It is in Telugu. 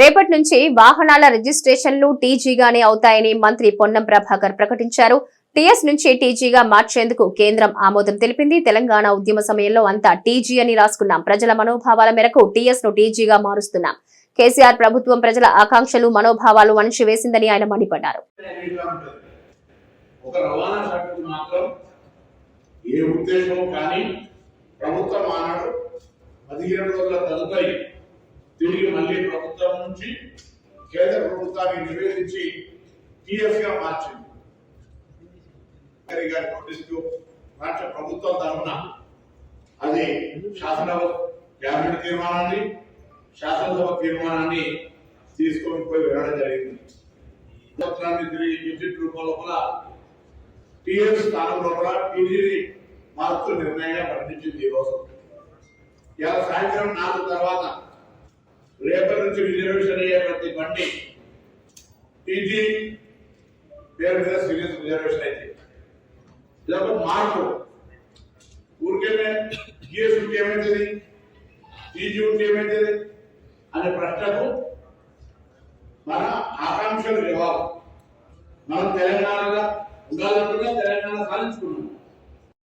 రేపటి నుంచి వాహనాల రిజిస్ట్రేషన్లు టీజీగానే అవుతాయని మంత్రి పొన్నం ప్రభాకర్ ప్రకటించారు. టీఎస్ నుంచి టీజీగా మార్చేందుకు కేంద్రం ఆమోదం తెలిపింది. తెలంగాణ ఉద్యమ సమయంలో అంతా టీజీ అని రాసుకున్నాం. ప్రజల మనోభావాల మేరకు టీఎస్ను టీజీగా మారుస్తున్నాం. కేసీఆర్ ప్రభుత్వం ప్రజల ఆకాంక్షలు మనోభావాలు అణిచివేసిందని ఆయన మండిపడ్డారు. ఏ ఉద్దేశం కానీ ప్రభుత్వం ఆనాడు పదిహేడు రోజుల తదుపరి నుంచి కేంద్ర ప్రభుత్వాన్ని నివేదించి టిఎస్గా మార్చింది. గారి నోటీసుకు రాష్ట్ర ప్రభుత్వం తరఫున అది శాసన క్యాబినెట్ తీర్మానాన్ని శాసనసభ తీర్మానాన్ని తీసుకొని పోయి వెళ్ళడం జరిగింది. పత్రాన్ని తిరిగి విజిట్ రూపం లోపల టిఎస్ స్థానం లోపల టీజీని మార్పు నిర్ణయంగా ప్రకటించింది ఈరోజు రోజు. ఇలా సాయంత్రం నాలుగు తర్వాత రేపటి నుంచి రిజర్వేషన్ అయ్యే ప్రతి బండి టీజీ పేరు మీద సీరియస్ రిజర్వేషన్ అయితే. ఇదొక మార్పు. ఊరికేనే జిఎస్ ఉంటే ఏమైతుంది? టీజీ ఉంటే ఏమైతుంది? అనే ప్రశ్నకు మన ఆకాంక్షలు జవాబు. మనం తెలంగాణగా ఉండాలనుకున్నా తెలంగాణ సాధించుకున్నాం.